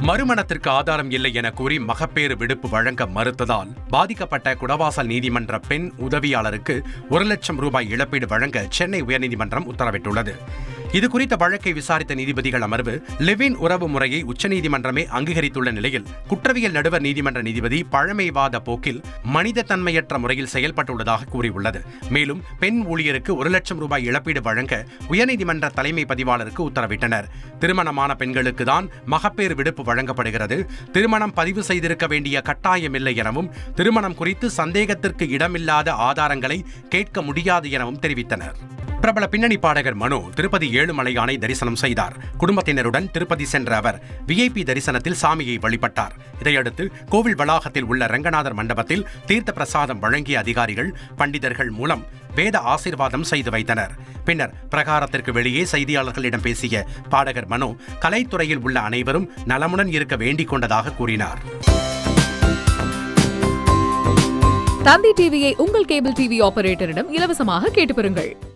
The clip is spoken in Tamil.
மறுமணத்திற்கு ஆதாரம் இல்லை என கூறி மகப்பேறு விடுப்பு வழங்க மறுத்ததால் பாதிக்கப்பட்ட குடவாசல் நீதிமன்ற பெண் உதவியாளருக்கு ஒரு லட்சம் ரூபாய் இழப்பீடு வழங்க சென்னை உயர்நீதிமன்றம் உத்தரவிட்டுள்ளது. இதுகுறித்த வழக்கை விசாரித்த நீதிபதிகள் அமர்வு லிவின் உறவு முறையை உச்சநீதிமன்றமே அங்கீகரித்துள்ள நிலையில் குற்றவியல் நடுவர் நீதிமன்ற நீதிபதி பழமைவாத போக்கில் மனித தன்மையற்ற முறையில் செயல்பட்டுள்ளதாக கூறியுள்ளது. மேலும் பெண் ஊழியருக்கு ஒரு லட்சம் ரூபாய் இழப்பீடு வழங்க உயர்நீதிமன்ற தலைமை பதிவாளருக்கு உத்தரவிட்டனர். திருமணமான பெண்களுக்கு தான் மகப்பேறு விடுப்பு வழங்கப்படுகிறது. திருமணம் பதிவு செய்திருக்க வேண்டிய கட்டாயமில்லை எனவும் திருமணம் குறித்து சந்தேகத்திற்கு இடமில்லாத ஆதாரங்களை கேட்க முடியாது எனவும் தெரிவித்தனர். பிரபல பின்னணி பாடகர் மனு திருப்பதி ஏழுமலையானை தரிசனம் செய்தார். குடும்பத்தினருடன் திருப்பதி சென்ற அவர் விஐபி தரிசனத்தில் சாமியை வழிபட்டார். இதையடுத்து கோவில் வளாகத்தில் உள்ள ரங்கநாதர் மண்டபத்தில் தீர்த்த பிரசாதம் வழங்கிய அதிகாரிகள் பண்டிதர்கள் மூலம் வேத ஆசிர்வாதம் செய்து வைத்தனர். பின்னர் பிரகாரத்திற்கு வெளியே செய்தியாளர்களிடம் பேசிய பாடகர் மனு கலைத்துறையில் உள்ள அனைவரும் நலமுடன் இருக்க வேண்டிக் கொண்டதாக கூறினார். தந்தி டிவியை உங்கள் கேபிள் டிவி ஆபரேட்டரிடம் இலவசமாக கேட்டு பெறுங்கள்.